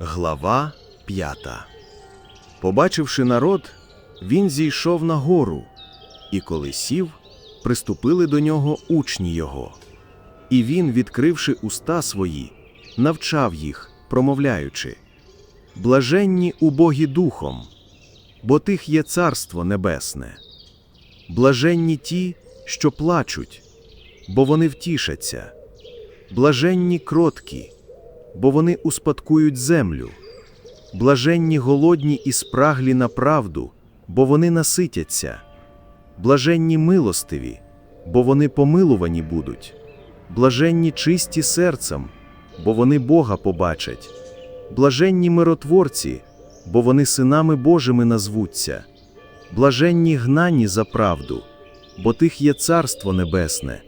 Глава п'ята. Побачивши народ, він зійшов на гору, і коли сів, приступили до нього учні його. І він, відкривши уста свої, навчав їх, промовляючи: Блаженні убогі духом, бо тих є царство небесне. Блаженні ті, що плачуть, бо вони втішаться. Блаженні кроткі, бо вони успадкують землю. Блаженні голодні і спраглі на правду, бо вони наситяться. Блаженні милостиві, бо вони помилувані будуть. Блаженні чисті серцем, бо вони Бога побачать. Блаженні миротворці, бо вони синами Божими назвуться. Блаженні гнані за правду, бо тих є царство небесне.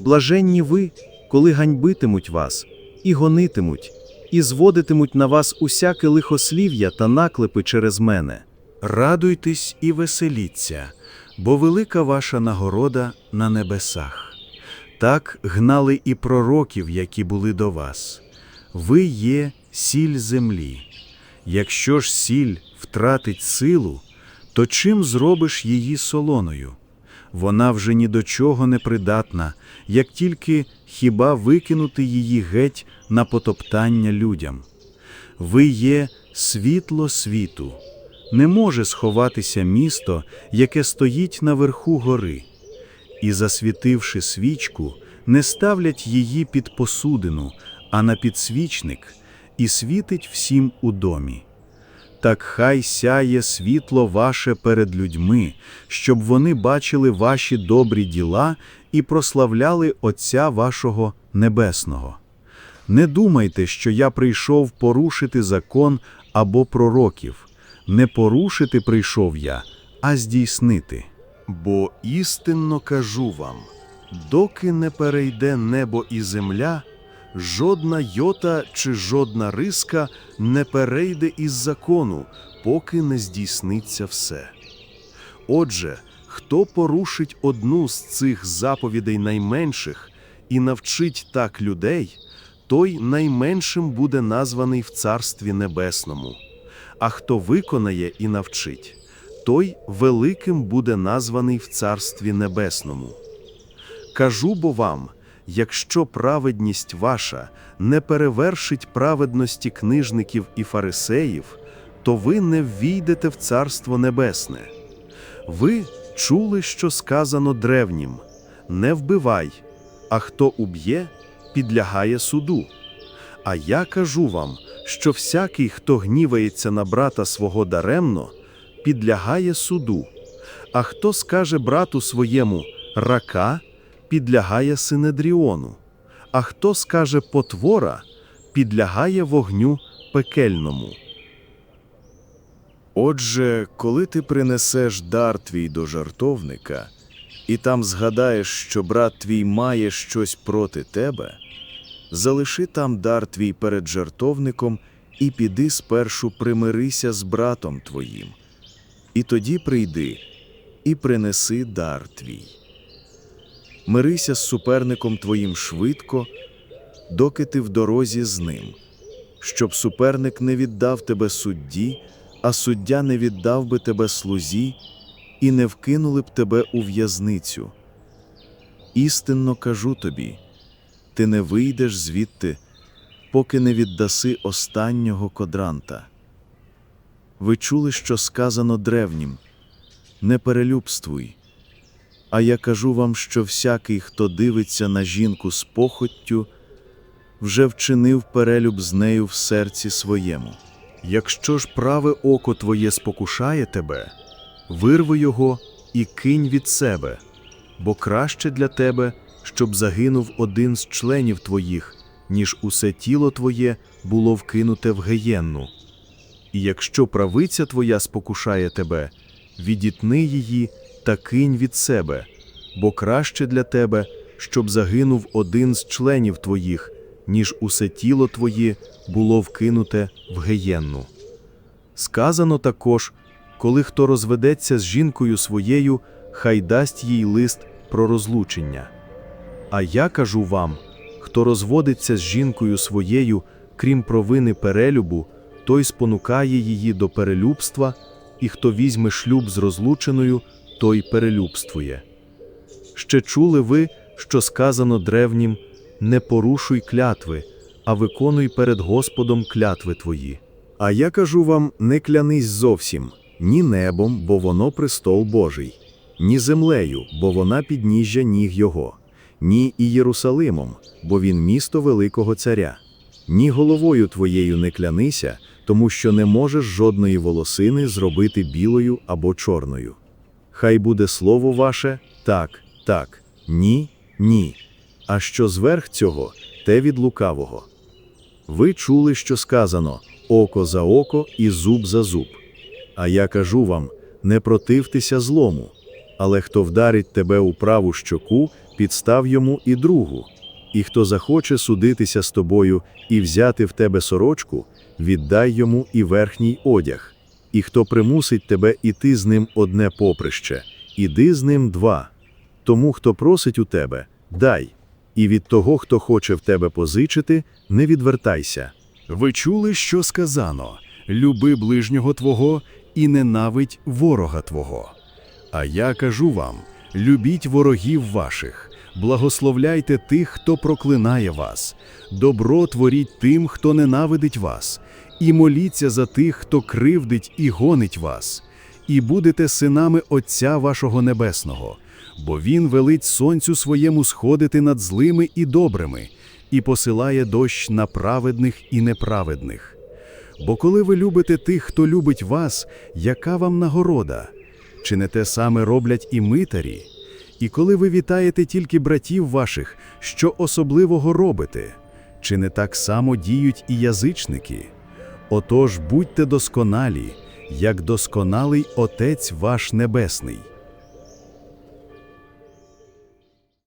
Блаженні ви, коли ганьбитимуть вас, і гонитимуть, і зводитимуть на вас усяке лихослів'я та наклепи через мене. Радуйтесь і веселіться, бо велика ваша нагорода на небесах. Так гнали і пророків, які були до вас. Ви є сіль землі. Якщо ж сіль втратить силу, то чим зробиш її солоною? Вона вже ні до чого не придатна, як тільки хіба викинути її геть на потоптання людям. Ви є світло світу. Не може сховатися місто, яке стоїть на верху гори, і, засвітивши свічку, не ставлять її під посудину, а на підсвічник, і світить всім у домі. Так хай сяє світло ваше перед людьми, щоб вони бачили ваші добрі діла і прославляли Отця вашого Небесного. Не думайте, що я прийшов порушити закон або пророків. Не порушити прийшов я, а здійснити. Бо істинно кажу вам: доки не перейде небо і земля, жодна йота чи жодна риска не перейде із закону, поки не здійсниться все. Отже, хто порушить одну з цих заповідей найменших і навчить так людей, той найменшим буде названий в Царстві Небесному, а хто виконає і навчить, той великим буде названий в Царстві Небесному. Кажу бо вам, якщо праведність ваша не перевершить праведності книжників і фарисеїв, то ви не ввійдете в Царство Небесне. Ви чули, що сказано древнім: не вбивай, а хто уб'є, підлягає суду. А я кажу вам, що всякий, хто гнівається на брата свого даремно, підлягає суду, а хто скаже брату своєму рака, підлягає синедріону, а хто скаже потвора, підлягає вогню пекельному. Отже, коли ти принесеш дар твій до жартовника, і там згадаєш, що брат твій має щось проти тебе, залиши там дар твій перед жартовником і піди спершу примирися з братом твоїм, і тоді прийди і принеси дар твій. Мирися з суперником твоїм швидко, доки ти в дорозі з ним, щоб суперник не віддав тебе судді, а суддя не віддав би тебе слузі, і не вкинули б тебе у в'язницю. Істинно кажу тобі, ти не вийдеш звідти, поки не віддаси останнього кодранта. Ви чули, що сказано древнім не перелюбствуй. А я кажу вам, що всякий, хто дивиться на жінку з похоттю, вже вчинив перелюб з нею в серці своєму. Якщо ж праве око твоє спокушає тебе, вирви його і кинь від себе, бо краще для тебе, щоб загинув один з членів твоїх, ніж усе тіло твоє було вкинуте в геєнну. І якщо правиця твоя спокушає тебе, відітни її та кинь від себе, бо краще для тебе, щоб загинув один з членів твоїх, ніж усе тіло твоє було вкинуте в геєнну. Сказано також, коли хто розведеться з жінкою своєю, хай дасть їй лист про розлучення. А я кажу вам, хто розводиться з жінкою своєю, крім провини перелюбу, той спонукає її до перелюбства, і хто візьме шлюб з розлученою, той перелюбствує. Ще чули ви, що сказано древнім не порушуй клятви, а виконуй перед Господом клятви твої. А я кажу вам, не клянись зовсім, ні небом, бо воно престол Божий, ні землею, бо вона підніжжя ніг його, ні і Єрусалимом, бо він місто великого царя, ні головою твоєю не клянися, тому що не можеш жодної волосини зробити білою або чорною. Хай буде слово ваше так, так, ні, ні. А що зверх цього, те від лукавого. Ви чули, що сказано око за око і зуб за зуб. А я кажу вам: не противтеся злому, але хто вдарить тебе у праву щоку, підстав йому і другу. І хто захоче судитися з тобою і взяти в тебе сорочку, віддай йому і верхній одяг. І хто примусить тебе іти з ним одне поприще, іди з ним два. Тому, хто просить у тебе, дай, і від того, хто хоче в тебе позичити, не відвертайся. Ви чули, що сказано: люби ближнього твого і ненавидь ворога твого. А я кажу вам: любіть ворогів ваших, благословляйте тих, хто проклинає вас, добро творіть тим, хто ненавидить вас, і моліться за тих, хто кривдить і гонить вас, і будете синами Отця вашого Небесного, бо Він велить сонцю своєму сходити над злими і добрими, і посилає дощ на праведних і неправедних. Бо коли ви любите тих, хто любить вас, яка вам нагорода? Чи не те саме роблять і митарі? І коли ви вітаєте тільки братів ваших, що особливого робите? Чи не так само діють і язичники? Отож будьте досконалі, як досконалий Отець ваш Небесний.